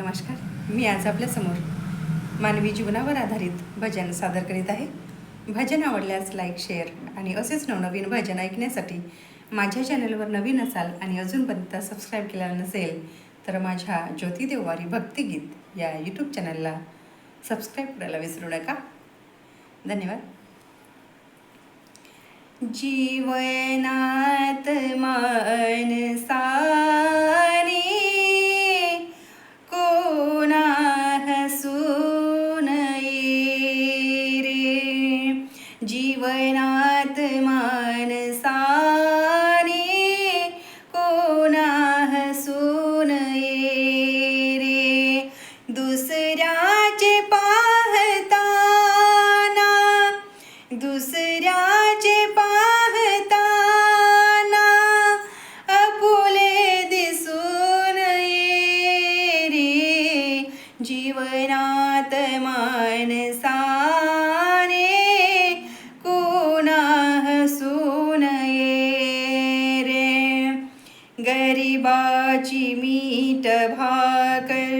नमस्कार. मी आज आपल्यासमोर मानवी जीवनावर आधारित भजन सादर करीत आहे. भजन आवडल्यास लाईक शेअर आणि असेच नवनवीन भजन ऐकण्यासाठी माझ्या चॅनलवर नवीन असाल आणि अजूनपर्यंत सबस्क्राईब केलेला नसेल तर माझ्या ज्योती देवारी भक्तिगीत या यूट्यूब चॅनलला सबस्क्राईब करायला विसरू नका. धन्यवाद. जीवनात मानसाने गरिबाची मीठ भाकर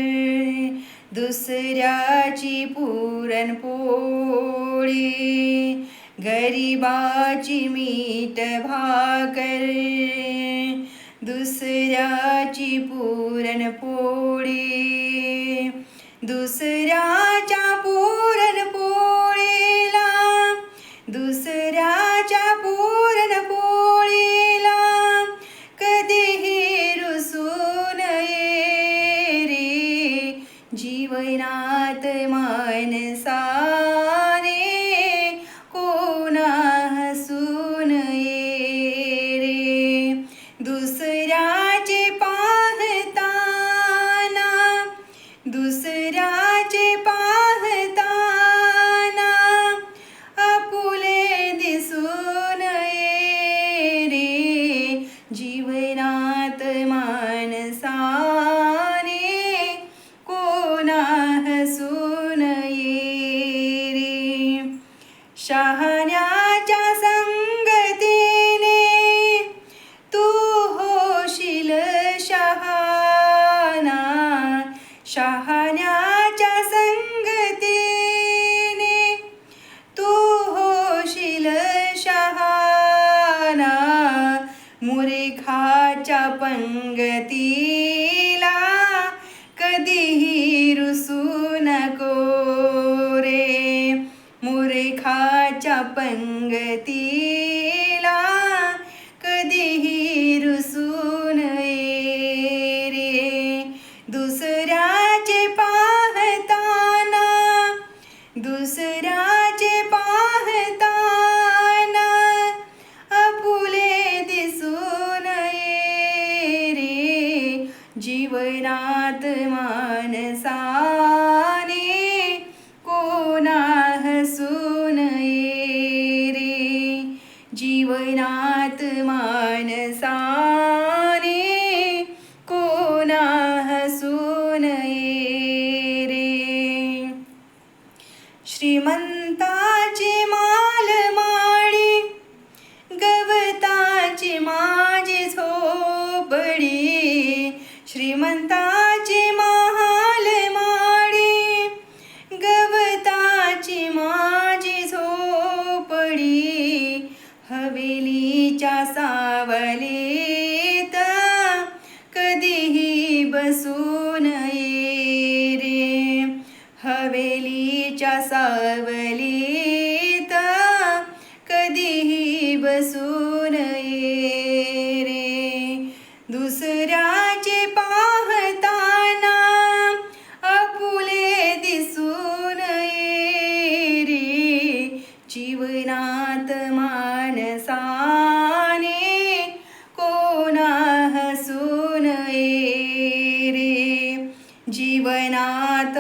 दुसऱ्याची पुरणपोळी गरिबाची मीठ भाकर दुसऱ्याची पुरणपोळी दुसऱ्या पंगतीला कधीही रुसून ये रे दुसऱ्याचे पाहताना दुसऱ्याचे पाहताना अपुले दिसून ये रे जीवनात मानसा जीवनात मानसाने कोणा हसून ये रे श्रीमंताची मा जीवनात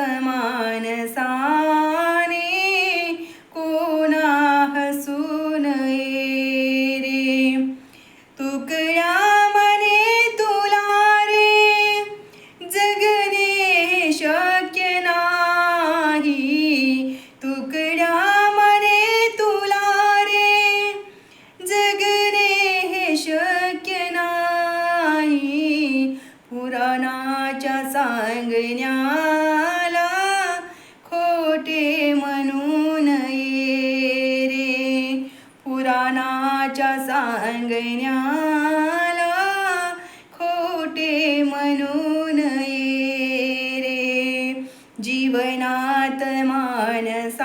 सांगण्याला खोटे म्हणून ये रे. जीवनात मानसाने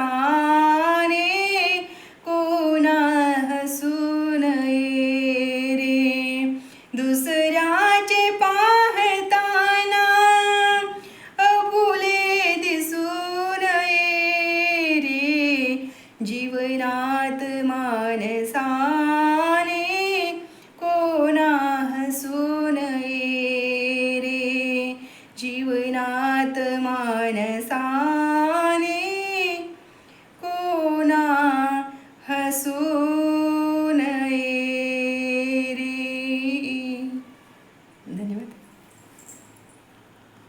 कोणा हसून ये रे. दुसऱ्याचे पाहताना अपुले दिसून ये रे. जीवनात मानसा Jesús.